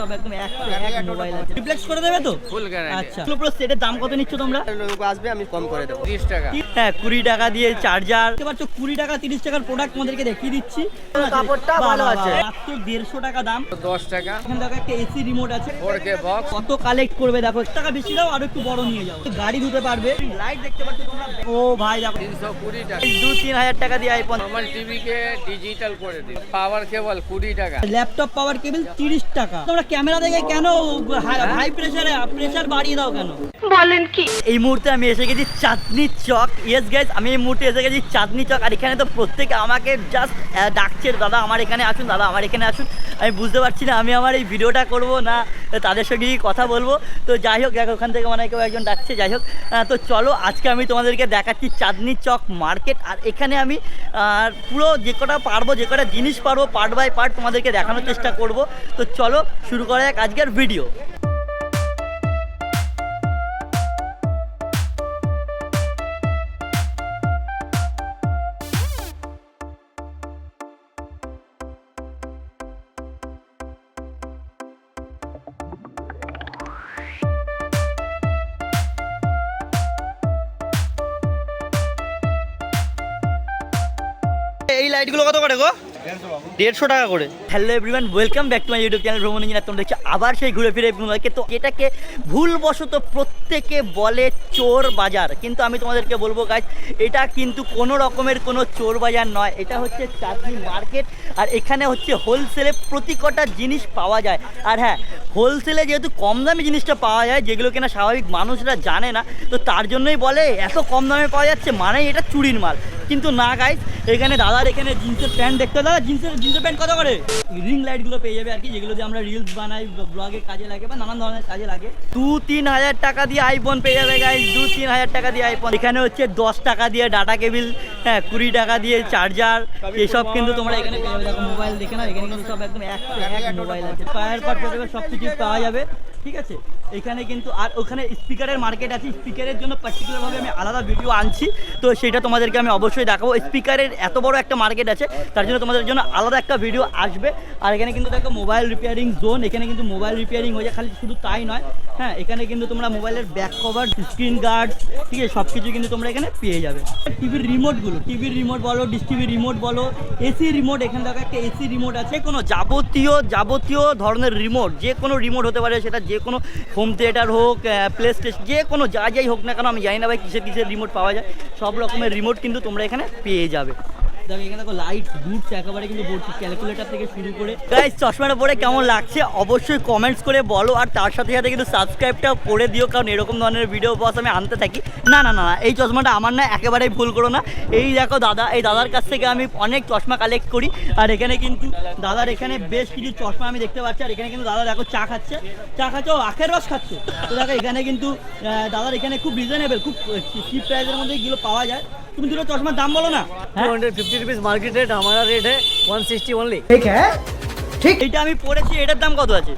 সব একদম এক এক মোবাইল আছে। রিপ্লেক্স করে দেবে তো? ফুল গ্যারান্টি আচ্ছা। পুরো সেটের দাম কত নিচ্ছ তোমরা? লোক আসবে আমি কম করে দেবো। 30 টাকা। হ্যাঁ কুড়ি টাকা দিয়ে চার্জার দেখতে পাচ্ছ কুড়ি টাকা তিরিশ টাকার প্রোডাক্ট তোমাদেরকে দেখিয়ে দিচ্ছি। কাপড়টা ভালো আছে। মাত্র দেড়শো টাকা দাম। 10 টাকা। এখানে দেখো একটা এসি রিমোট আছে। 4K বক্স কত কালেক্ট করবে দেখো এক টাকা বেশি দাও আর একটু বড় নিয়ে যাও। গাড়ি ধুতে পারবে। লাইট দেখতে পাচ্ছ তোমরা? ও ভাই দেখো। 320 টাকা। দু তিন হাজার টাকা দিয়ে আইফোন নরমাল টিভি কে ডিজিটাল করে দিন। পাওয়ার কেবল 20 টাকা। ল্যাপটপ পাওয়ার কেবল তিরিশ টাকা। তোমরা ক্যামেরা দেখে কেন হাই প্রেসারে প্রেসার বাড়িয়ে দাও কেন? বলেন কি? এই মুহূর্তে আমি এসে গেছি চাঁদনি চক। ইয়েস গাইজ আমি এই মুহূর্তে এসে গেছি চাঁদনি চক। আর এখানে তো প্রত্যেকে আমাকে জাস্ট ডাকছে দাদা আমার এখানে আসুন দাদা আমার এখানে আসুন। আমি বুঝতে পারছি না আমি আমার এই ভিডিওটা করব না তাদের সঙ্গে গিয়ে কথা বলব? তো যাই হোক দেখো ওখান থেকে মানে কেউ একজন ডাকছে যাই হোক। তো চলো আজকে আমি তোমাদেরকে দেখাচ্ছি চাঁদনি চক মার্কেট আর এখানে আমি পুরো যে কটা পারব যে কটা জিনিস পারব পার্ট বাই পার্ট তোমাদেরকে দেখানোর চেষ্টা করব। তো চলো শুরু করা যাক আজকের ভিডিও এই লাইটগুলো কত করে গো? দেড়শো টাকা করে। Hello everyone welcome back to my YouTube channel Bhromon engineer তোমরা দেখছ আবার সেই ঘুরে ফিরে তোমাদেরকে তো এটাকে ভুলবশত প্রত্যেকে বলে চোর বাজার। কিন্তু আমি তোমাদেরকে বলব গাছ এটা কিন্তু কোনো রকমের কোনো চোর বাজার নয়। এটা হচ্ছে চাঁদনি মার্কেট, আর এখানে হচ্ছে হোলসেলে প্রতি কটা জিনিস পাওয়া যায়। আর হ্যাঁ হোলসেলে যেহেতু কম দামি জিনিসটা পাওয়া যায়, যেগুলো কিনা স্বাভাবিক মানুষরা জানে না, তো তার জন্যই বলে এত কম দামে পাওয়া যাচ্ছে মানেই এটা চুরির মাল। কিন্তু না গাইস এখানে দাদার এখানে জিন্সের প্যান্ট দেখতে দাদা, জিন্সের জিন্সের প্যান্ট কত করে? রিং লাইটগুলো পেয়ে যাবে আর কি, যেগুলো দিয়ে আমরা রিলস বানাই ব্লগে কাজে লাগে বা নানান ধরনের কাজে লাগে। দু তিন হাজার টাকা দিয়ে আইফোন পেয়ে যাবে গাই দু তিন হাজার টাকা দিয়ে আইফোন এখানে হচ্ছে দশ টাকা দিয়ে ডাটা কেবিল হ্যাঁ কুড়ি টাকা দিয়ে চার্জার এসব কিন্তু তোমরা এখানে পেয়ে যাবে। মোবাইল দেখে না এখানে কিন্তু সব একদম এক মোবাইল আছে। পায়ের পর সব কিছু পাওয়া যাবে। ঠিক আছে? এখানে কিন্তু আর ওখানে স্পিকারের মার্কেট আছে। স্পিকারের জন্য পার্টিকুলারভাবে আমি আলাদা ভিডিও আনছি। তো সেটা তোমাদেরকে আমি অবশ্যই দেখাবো। স্পিকারের এত বড় একটা মার্কেট আছে, তার জন্য তোমাদের জন্য আলাদা একটা ভিডিও আসবে। আর এখানে কিন্তু দেখো মোবাইল রিপেয়ারিং জোন এখানে কিন্তু মোবাইল রিপেয়ারিং হয়ে যায়। খালি শুধু তাই নয় হ্যাঁ এখানে কিন্তু তোমরা মোবাইলের ব্যাক কভার স্ক্রিন গার্ড ঠিক আছে? সব কিছু কিন্তু তোমরা এখানে পেয়ে যাবে। টিভির রিমোটগুলো টিভির রিমোট বলো ডিশ টিভির রিমোট বলো এসি রিমোট এখানে দেখো একটা এসি রিমোট আছে। কোনো যাবতীয় যাবতীয় ধরনের রিমোট যে কোনো রিমোট হতে পারে, সেটা কোনো হোম থিয়েটার হোক প্লে স্টেশন যে কোনো যা যাই হোক না কেন, আমি জানি না ভাই কিসের কিসের রিমোট পাওয়া যায়। সব রকমের রিমোট কিন্তু তোমরা এখানে পেয়ে যাবে। চশমাটা পরে কেমন লাগছে? অবশ্যই কমেন্টস করে বলো, আর তার সাথে সাথে কিন্তু সাবস্ক্রাইবটা করে দিও, কারণ এরকম ধরনের ভিডিও বস আমি আনতে থাকি। না না না এই চশমাটা আমার না, একেবারেই ভুল করো না। এই দেখো দাদা, এই দাদার কাছ থেকে আমি অনেক চশমা কালেক্ট করি, আর এখানে কিন্তু দাদার এখানে বেশ কিছু চশমা আমি দেখতে পাচ্ছি, আর এখানে কিন্তু দাদা দেখো চা খাচ্ছে। চা খাচ্ছে, ও আখের রস খাচ্ছে। দেখো, এখানে কিন্তু দাদার এখানে খুব রিজনেবল খুব চিপ প্রাইসের মধ্যে এগুলো পাওয়া যায়। তুমি দুটো চশমার দাম বলো না। ফিফটি রুপিস মার্কেট রেট আমার রেট ওয়ান সিক্সটি অনলি ঠিক হ্যাঁ? ঠিক। এটা আমি পড়েছি এটার দাম কত আছে?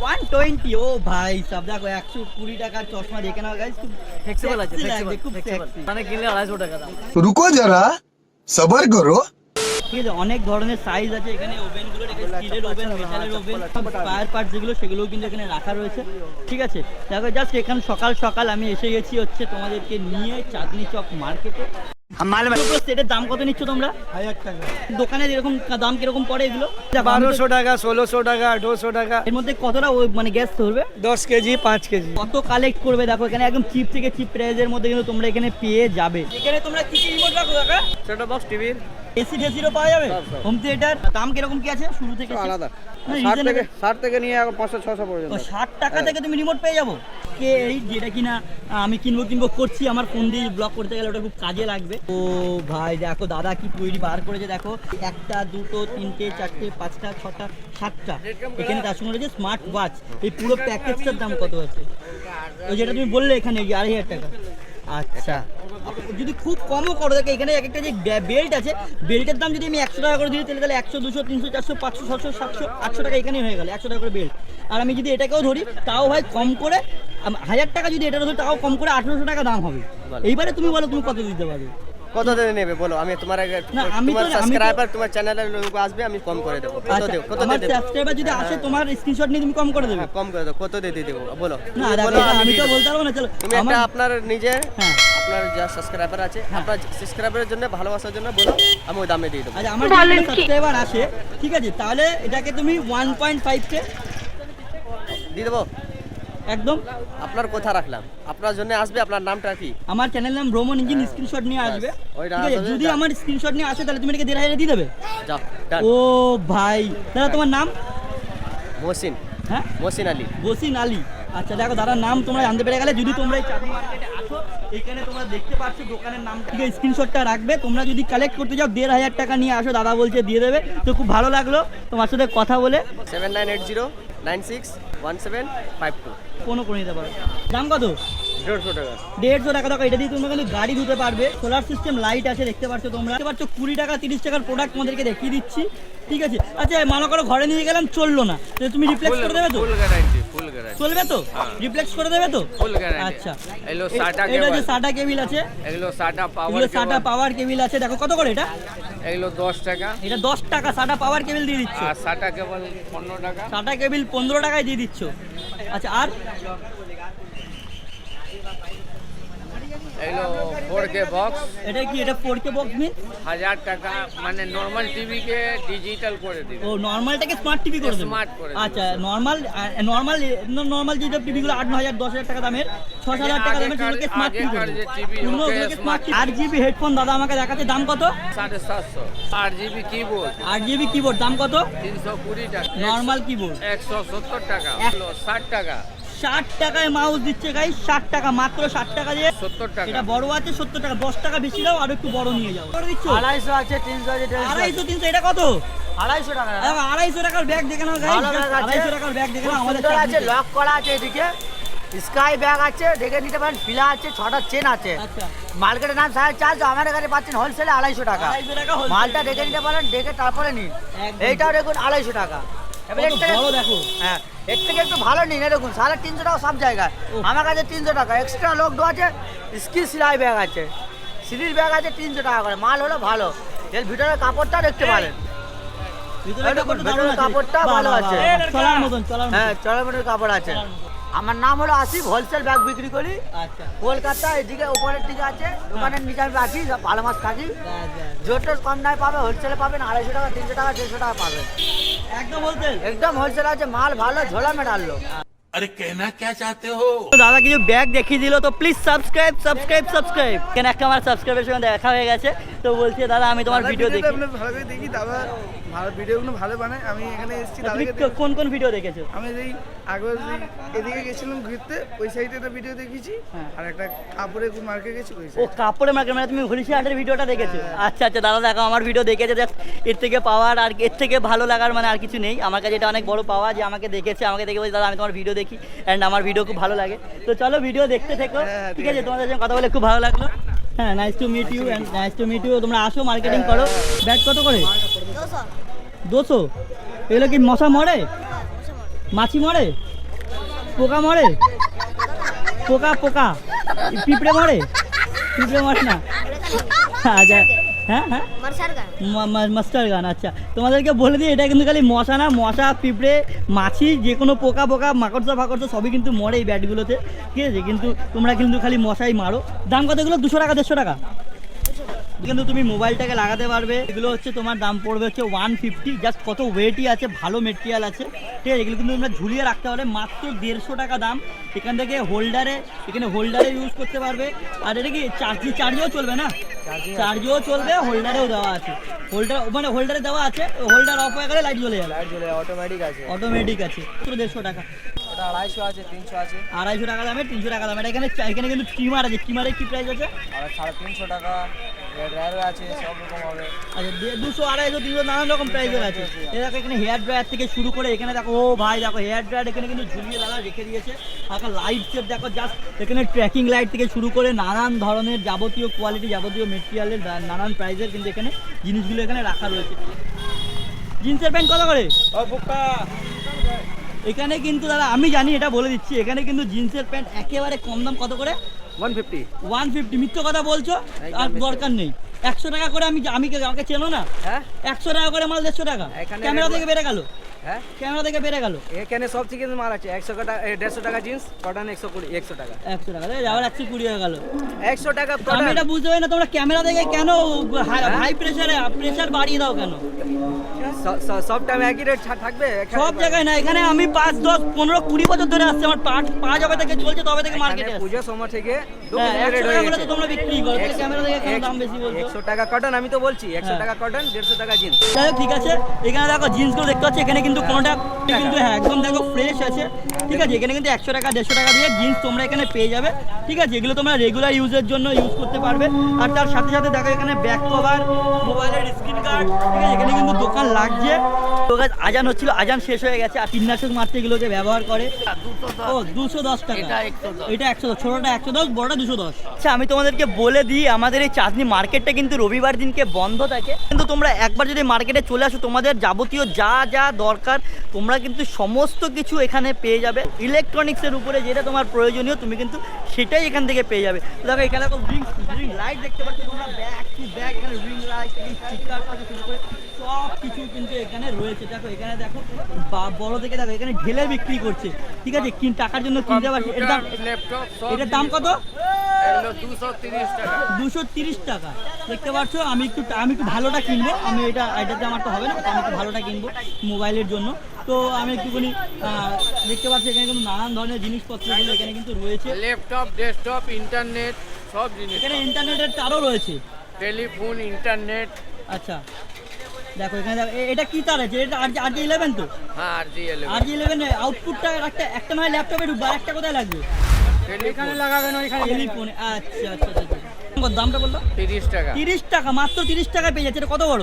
ওয়ান টোয়েন্টি ও ভাই সব দেখো একশো কুড়ি টাকা চশমা দেখে নাও গাইজ খুব ফ্লেক্সিবল আছে ফ্লেক্সিবল মানে কিনলে আড়াইশো টাকা দাম। রুকো যারা সবার করো। ঠিক আছে অনেক ধরনের সাইজ আছে এখানে ওভেনগুলো স্টিলের ওভেন মেটালের ওভেন ফায়ার পার্ট যেগুলো সেগুলোও কিন্তু এখানে রাখা রয়েছে। ঠিক আছে? দেখো জাস্ট এখানে সকাল সকাল আমি এসে গেছি হচ্ছে তোমাদেরকে নিয়ে চাঁদনি চক মার্কেটে সেটের দাম কত নিচ্ছ তোমরা? দোকানে এরকম দাম কীরকম পড়ে এগুলো? বারোশো টাকা ষোলোশো টাকা আঠেরোশো টাকা। এর মধ্যে কতটা মানে গ্যাস ধরবে? দশ কেজি পাঁচ কেজি। কত কালেক্ট করবে? দেখো এখানে একদম চিপ থেকে চিপ প্রাইজের মধ্যে কিন্তু তোমরা এখানে পেয়ে যাবে। এখানে তোমরা কি কি রিমোট রাখো কাকা? সেটা বক্স টিভির এসি টেসিরও পাওয়া যাবে? হোম থিয়েটার দাম কীরকম কি আছে? শুরু থেকে আলাদা। না, ষাট থেকে। ষাট থেকে নিয়ে পাঁচশো ছশো পর্যন্ত। তো ষাট টাকা থেকে তুমি রিমোট পেয়ে যাব? কে এই যেটা কিনা আমি কিনবো কিনবো করছি আমার ফোন দিয়ে ব্লক করতে গেলে ওটা খুব কাজে লাগবে। ও ভাই দেখো দাদা কি তৈরি বার করেছে দেখো। একটা দুটো তিনটে চারটে পাঁচটা ছটা সাতটা। এখানে তার সঙ্গে রয়েছে স্মার্ট ওয়াচ এই পুরো প্যাকেজটার দাম কত আছে? ওই যেটা তুমি বললে এখানে আড়াই হাজার টাকা। আচ্ছা। যদি খুব কমও করো দেখো এখানে এক একটা যে বেল্ট আছে বেল্টের দাম যদি আমি একশো টাকা করে দিই তাহলে তাহলে একশো দুশো তিনশো চারশো পাঁচশো ছশো সাতশো আটশো টাকা এখানেই হয়ে গেল একশো টাকা করে বেল্ট আর আমি যদি এটাকেও ধরি তাও ভাই কম করে হাজার টাকা যদি এটা ধরি তাও কম করে আঠেরোশো টাকা দাম হবে। এইবারে তুমি বলো তুমি কত দিতে পারবে? কত দিনে নেবে? বলো আমি তোমার আগে আমি তো- তোমার সাবস্ক্রাইবার তোমার চ্যানেলের লোক আসবে আমি কম করে দেবো। কত আচ্ছা দেবো? কত আমার সাবস্ক্রাইবার যদি আসে তোমার স্ক্রিনশট নিয়ে তুমি কম করে দেবে? হ্যাঁ, কম করে দেবো কত দিয়ে দিয়ে দেবো? বলো। না তুমি দেখো বলো, আমি তো বলতে পারব না চলো তুমি একটা আপনার নিজের হ্যাঁ। আপনার যা সাবস্ক্রাইবার আছে আপনার সাবস্ক্রাইবারের জন্য ভালোবাসার জন্য বলো আমি ওই দামে দিয়ে দেবো। আচ্ছা আমার যদি সাবস্ক্রাইবার আসে ঠিক আছে তাহলে এটাকে তুমি ওয়ান পয়েন্ট ফাইভ কে দিয়ে দেবো? একদম। আপনার কথা রাখলাম। আপনার জন্য আসবে আপনার নামটা কি? আমার চ্যানেল নাম ভ্রমণ ইঞ্জিন স্ক্রিনশট নিয়ে আসবে। যদি আমার স্ক্রিনশট নিয়ে আসে তাহলে তুমি এটাকে দেড় হাজারে দিয়ে দেবে? যাও ডান ও ভাই দাদা তোমার নাম? মহসিন। হ্যাঁ? মহসিন আলী। বসিন আলী। আচ্ছা দেখো দাদার নাম তোমরা জানতে পেরে গেলে যদি তোমরা এই চাঁদনি মার্কেটে আসো এখানে তোমরা দেখতে পাচ্ছ দোকানের নাম। থেকে স্ক্রিনশটটা রাখবে তোমরা যদি কালেক্ট করতে যাও দেড় হাজার টাকা নিয়ে আসো দাদা বলছে দিয়ে দেবে। তো খুব ভালো লাগল তোমার সাথে কথা বলে। Seven nine eight zero nine six one seven five two. কোনো করে নিতে পারো। দাম কত? দেড়শো টাকা। দেড়শো টাকা। টাকা এটা দিয়ে তোমরা কিন্তু গাড়ি ধুতে পারবে। সোলার সিস্টেম লাইট আছে দেখতে পাচ্ছ তোমরা। দেখতে পাচ্ছ কুড়ি টাকা তিরিশ টাকার প্রোডাক্ট তোমাদেরকে দেখিয়ে দিচ্ছি। ঠিক আছে? আচ্ছা মনে করো ঘরে নিয়ে গেলাম চলল না। তুমি রিপ্লেক্স করে দেবে তো? চলবে তো? রিফ্লেক্স করে দেবে তো? আচ্ছা। এগুলো সাটা এটা যে কেবল সাটা কেবিল আছে? এগুলো সাটা পাওয়ার এগুলো সাটা কেবল পাওয়ার কেবিল আছে। দেখো কত করে এটা? এগুলো দশ টাকা। এটা দশ টাকা। সাটা পাওয়ার কেবিল দিয়ে দিচ্ছ। আর সাটা কেবল পনেরো টাকা। সাটা কেবিল পনেরো টাকায় দিয়ে দিচ্ছ। আচ্ছা আর? এগুলো ফোর কে বক্স এটা কি এটা ফোর কে বক্স মিন হাজার টাকা মানে নর্মাল টিভি কে ডিজিটাল করে দিবে। ও নর্মালটাকে স্মার্ট টিভি করে দেবে? Smart করে আচ্ছা নর্মাল নর্মাল নর্মাল যে টিভিগুলো আট ন হাজার দশ হাজার টাকা দামের ছ সাত হাজার টাকা দামের আগেকার- স্মার্ট টিভি করে দেবে। স্মার্ট আট জিবি হেডফোন দাদা আমাকে দেখাচ্ছে দাম কত? সাড়ে সাতশো। আট জিবি কিবোর্ড আট জিবি কিবোর্ড দাম কত? তিনশো কুড়ি টাকা। নর্মাল কিবোর্ড একশো সত্তর টাকা। ষাট টাকা। ষাট টাকায় মাউস দিচ্ছে গাই ষাট টাকা মাত্র ষাট টাকা দিয়ে। সত্তর টাকা। এটা বড় আছে সত্তর টাকা দশ টাকা বেশি দাও আর একটু বড় নিয়ে যাও। দিচ্ছ? আড়াইশো আছে তিনশো আছে আড়াইশো তিনশো এটা কত? আড়াইশো টাকা। আড়াইশো টাকার ব্যাগ দেখে নাও। আড়াইশো টাকার ব্যাগ দেখে নাও আমাদের আছে লক করা আছে এদিকে। স্কাই ব্যাগ আছে দেখে নিতে পারেন ফিলা আছে ছটা চেন আছে। আচ্ছা। মার্কেটের নাম সাড়ে চারশো আমাদের কাছে পাচ্ছেন হোলসেলে আড়াইশো টাকা। মালটা দেখে নিতে পারেন দেখে তারপরে নিন। এইটাও দেখুন আড়াইশো টাকা। এবার এর থেকে- দেখো। হ্যাঁ এর থেকে একটু ভালো নিন। দেখুন সাড়ে তিনশো টাকা সব জায়গায়। আমার কাছে তিনশো টাকা। এক্সট্রা লোক আছে সিলাই ব্যাগ আছে। সিলির ব্যাগ আছে তিনশো টাকা করে। মাল হলো ভালো। এর ভিতরে কাপড়টা দেখতে পারেন কাপড়টা ভালো আছে। চলার মতন হ্যাঁ কাপড় আছে। আমার নাম হলো আসিফ হোলসেল ব্যাগ বিক্রি করি। আচ্ছা। কলকাতা এদিকে উপরের দিকে আছে। দোকানের নিচে আমি রাখি ভালো মাছ থাকি। জোর কম দামে পাবে হোলসেলে পাবেন আড়াইশো টাকা তিনশো টাকা দেড়শো টাকা পাবেন। একদম হোলসেল আছে মাল ভালো ঝোলামে ডাললো আরে কেনা কে চাতে হো? দাদা কিছু ব্যাগ দেখিয়ে দিল তো প্লিজ সাবস্ক্রাইব সাবস্ক্রাইব সাবস্ক্রাইব কেন একটা আমার সাবস্ক্রাইবের সঙ্গে দেখা হয়ে গেছে তো বলছি দাদা আমি তোমার ভিডিও দেখি। ভালো করে দেখি দাদা। ভালো ভিডিওগুলো ভালো বানায় আমি এখানে এসেছি তুমি কোন কোন ভিডিও দেখেছ? আমি এই আগের এদিকে গেছিলাম ঘুরতে ওই সাইডে একটা ভিডিও দেখেছি হ্যাঁ। আর একটা কাপড়ের মার্কে গেছি ওই ও কাপড়ে মার্কেট মানে তুমি হরিশি হাটের ভিডিওটা দেখেছ? আচ্ছা আচ্ছা দাদা দেখো আমার ভিডিও দেখেছে just এর থেকে পাওয়ার আর এর থেকে ভালো লাগার মানে আর কিছু নেই। আমার কাছে এটা অনেক বড় পাওয়া যে আমাকে দেখেছে আমাকে দেখে বলছে দাদা আমি তোমার ভিডিও দেখি অ্যান্ড আমার ভিডিও খুব ভালো লাগে। তো চলো ভিডিও দেখতে থেকো। হ্যাঁ, ঠিক আছে তোমাদের সঙ্গে কথা বলে খুব ভালো লাগল। হ্যাঁ nice to meet you and nice to meet you তোমরা আসো মার্কেটিং করো। ব্যাট কত করে? দুশো এগুলো কি মশা মরে? মাছি মরে? পোকা মরে? পোকা পোকা। পিঁপড়ে মরে? পিঁপড়ে মরে না? আচ্ছা হ্যাঁ হ্যাঁ। মাস্টার গান আচ্ছা। তোমাদেরকে বলে দিই এটা কিন্তু খালি মশা না মশা পিঁপড়ে মাছি যে কোনো পোকা পোকা মাকড়সা ফাকড়সা সবই কিন্তু মরে এই ব্যাটগুলোতে। ঠিক আছে? কিন্তু তোমরা কিন্তু খালি মশাই মারো। দাম কত এগুলো? দুশো টাকা দেড়শো টাকা। কিন্তু তুমি মোবাইলটাকে লাগাতে পারবে। এগুলো হচ্ছে তোমার দাম পড়বে হচ্ছে ওয়ান ফিফটি জাস্ট কত ওয়েটই আছে ভালো মেটেরিয়াল আছে। ঠিক আছে এগুলো কিন্তু তোমরা ঝুলিয়ে রাখতে পারবে। মাত্র দেড়শো টাকা দাম। এখান থেকে হোল্ডারে এখানে হোল্ডারে ইউজ করতে পারবে। আর এটা কি চার্জি চার্জেও চলবে না? চার্জেও চলবে হোল্ডারেও দেওয়া আছে। হোল্ডার মানে হোল্ডারে দেওয়া আছে হোল্ডার অফ হয়ে গেলে লাইট জ্বলে যাবে। অটোমেটিক আছে। অটোমেটিক আছে। পুরো দেড়শো টাকা। আড়াইশো আছে তিনশো আছে। আড়াইশো টাকা দামে তিনশো টাকা দামে এখানে এখানে কিন্তু ট্রিমার আছে। ট্রিমারের কি প্রাইস আছে? সাড়ে তিনশো টাকা। আচ্ছা দুশো আড়াইশো তিনশো নানান রকম প্রাইসের আছে। এখানে হেয়ার ড্রায়ার থেকে শুরু করে এখানে দেখো ও ভাই দেখো হেয়ার ড্রায়ার এখানে কিন্তু ঝুলিয়ে দাদা রেখে দিয়েছে। লাইট সেট দেখো জাস্ট এখানে ট্র্যাকিং লাইট থেকে শুরু করে নানান ধরনের যাবতীয় কোয়ালিটি যাবতীয় মেটেরিয়ালের নানান প্রাইসের কিন্তু এখানে জিনিসগুলো এখানে রাখা রয়েছে। জিন্সের প্যান্ট কত করে? এখানে কিন্তু দাদা আমি জানি এটা বলে দিচ্ছি এখানে কিন্তু জিন্সের প্যান্ট একেবারে কম দাম কত করে? One fifty. ওয়ান মিথ্য কথা বলছো? আর দরকার নেই। একশো টাকা করে আমি আমি আমাকে চেনো না? হ্যাঁ? একশো টাকা করে মাল দেড়শো টাকা। ক্যামেরা থেকে বেড়ে গেল। হ্যাঁ? ক্যামেরা থেকে বেড়ে গেল। এখানে সব থেকে মাল আছে। একশো টাকা দেড়শো টাকা জিন্স কটন একশো কুড়ি একশো টাকা। একশো টাকা আবার একশো কুড়ি হয়ে গেল। একশো টাকা আমি এটা বুঝতে পারি না তোমরা ক্যামেরা থেকে কেন হাই প্রেসারে প্রেসার বাড়িয়ে দাও কেন? সব টাইম একই রেট থাকবে? সব জায়গায় না এখানে আমি পাঁচ দশ পনেরো কুড়ি বছর ধরে আসছি আমার পা পা যাবে থেকে চলছে তবে থেকে মার্কেটে পুজোর সময় থেকে হ্যাঁ, রেট 100 টাকা করে গেছে তো তোমরা বিক্রি করো, ক্যামেরা কেন দাম বেশি বলছো? একশো টাকা কটন আমি তো বলছি একশো হ্যাঁ। টাকা কটন দেড়শো টাকা জিন্স। ঠিক আছে এখানে দেখো জিন্সগুলো দেখতে পাচ্ছি এখানে কিন্তু কোনোটা কিন্তু হ্যাঁ একদম দেখো ফ্রেশ আছে। ঠিক আছে এখানে কিন্তু একশো টাকা দেড়শো টাকা দিয়ে জিন্স তোমরা এখানে পেয়ে যাবে। ঠিক আছে এগুলো তোমরা রেগুলার ইউজের জন্য ইউজ করতে পারবে। আর তার সাথে সাথে দেখো এখানে ব্যাক কভার মোবাইলের স্ক্রিন গার্ড ঠিক আছে এখানে কিন্তু দোকান লাগছে। তো guys, আজান হচ্ছিল আজান শেষ হয়ে গেছে। আর কীটনাশক মারতে এগুলোকে ব্যবহার করে। ও দুশো দশ টাকা। এটা একশো দশ ছোটোটা একশো দশ বড়টা দুশো দশ। আচ্ছা আমি তোমাদেরকে বলে দিই আমাদের এই চাঁদনি মার্কেটটা কিন্তু রবিবার দিনকে বন্ধ থাকে। কিন্তু তোমরা একবার যদি মার্কেটে চলে আসো তোমাদের যাবতীয় যা যা দরকার তোমরা কিন্তু সমস্ত কিছু এখানে পেয়ে যাবে। ইলেকট্রনিক্সের উপরে যেটা তোমার প্রয়োজনীয়, তুমি কিন্তু সেটাই এখান থেকে পেয়ে যাবে। দেখো, এখানে রিং লাইট দেখতে পাচ্ছ তোমরা ব্যাগ ব্যাগ এখানে রিং লাইট থেকে শুরু করে সব কিছু কিন্তু এখানে রয়েছে। দেখো এখানে দেখো বড় থেকে দেখো এখানে ঢেলে বিক্রি করছে। ঠিক আছে কিন টাকার জন্য কিনতে পারছি। এর দাম এটার দাম কত? দুশো তিরিশ টাকা। দুশো তিরিশ টাকা। দেখতে পাচ্ছ আমি একটু আমি একটু ভালোটা কিনবো। আমি এটা এটাতে আমার তো হবে না আমি একটু ভালোটা কিনবো মোবাইলের জন্য। তো আমি একটুখানি দেখতে পাচ্ছি এখানে কিন্তু নানান ধরনের জিনিসপত্রগুলো এখানে কিন্তু রয়েছে। ল্যাপটপ ডেস্কটপ ইন্টারনেট সব জিনিস। এখানে ইন্টারনেটের তারও রয়েছে। টেলিফোন ইন্টারনেট আচ্ছা। দেখো এখানে দেখো এটা কি তার আছে? এটা আর আর জি ইলেভেন তো? হ্যাঁ আর জি আর জি ইলেভেন আউটপুটটা একটা একটা মানে ল্যাপটপে ঢুকবে আর একটা কোথায় লাগবে? এখানে লাগাবেন ওইখানে টেলিফোনে আচ্ছা আচ্ছা আচ্ছা দামটা বলল তিরিশ টাকা। তিরিশ টাকা মাত্র তিরিশ টাকা পেয়ে যাচ্ছে এটা কত বড়?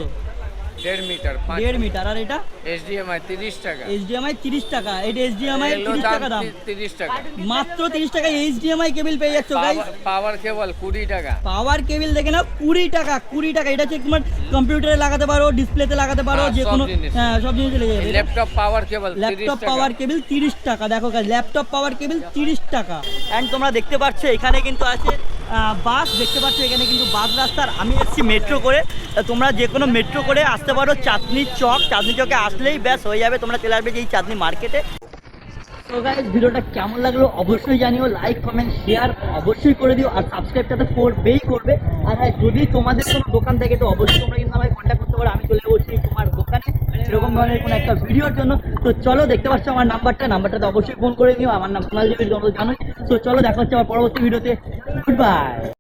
দেড় মিটার দেড় মিটার। আর এটা? এইচডিএমআই তিরিশ টাকা। এইচডিএমআই তিরিশ টাকা। এটা এইচডিএমআই তিরিশ টাকা দাম। তিরিশ টাকা। মাত্র তিরিশ টাকা এইচডিএমআই কেবিল পেয়ে যাচ্ছ গাইস পাওয়ার কেবল কুড়ি টাকা। পাওয়ার কেবিল দেখে নাও কুড়ি টাকা কুড়ি টাকা। এটা হচ্ছে তোমার কম্পিউটারে লাগাতে পারো ডিসপ্লেতে লাগাতে পারো হ্যাঁ, যে কোনো হ্যাঁ সব জিনিস লেগে যাবে। ল্যাপটপ পাওয়ার কেবল ল্যাপটপ টাকা। পাওয়ার কেবিল তিরিশ টাকা। দেখো ল্যাপটপ পাওয়ার কেবিল তিরিশ টাকা। অ্যান্ড তোমরা দেখতে পাচ্ছ এখানে কিন্তু আছে বাস দেখতে পাচ্ছ এখানে কিন্তু বাস রাস্তার আমি এসেছি মেট্রো করে। তোমরা যে কোনো মেট্রো করে আসতে পারো চাঁদনি চক। চাঁদনি চকে আসলেই ব্যাস হয়ে যাবে। তোমরা চলে আসবে যে এই চাঁদনি মার্কেটে তো গাইজ ভিডিওটা কেমন লাগল অবশ্যই জানিও। লাইক কমেন্ট শেয়ার অবশ্যই করে দিও। আর সাবস্ক্রাইবটা তো করবেই করবে। আর হ্যাঁ যদি তোমাদের কোনো দোকান থাকে, তো অবশ্যই তোমরা কিন্তু আমাকে কন্ট্যাক্ট করতে পারো। আমি চলে যাব সেই তোমার দোকানে। এরকম ধরনের কোনো একটা ভিডিওর জন্য। তো চলো, দেখতে পাচ্ছ আমার নাম্বারটা নাম্বারটা তো অবশ্যই ফোন করে নিও। আমার নাম সোনাল জন্য জানোই। তো চলো, দেখা হচ্ছে আমার পরবর্তী ভিডিওতে গুড বাই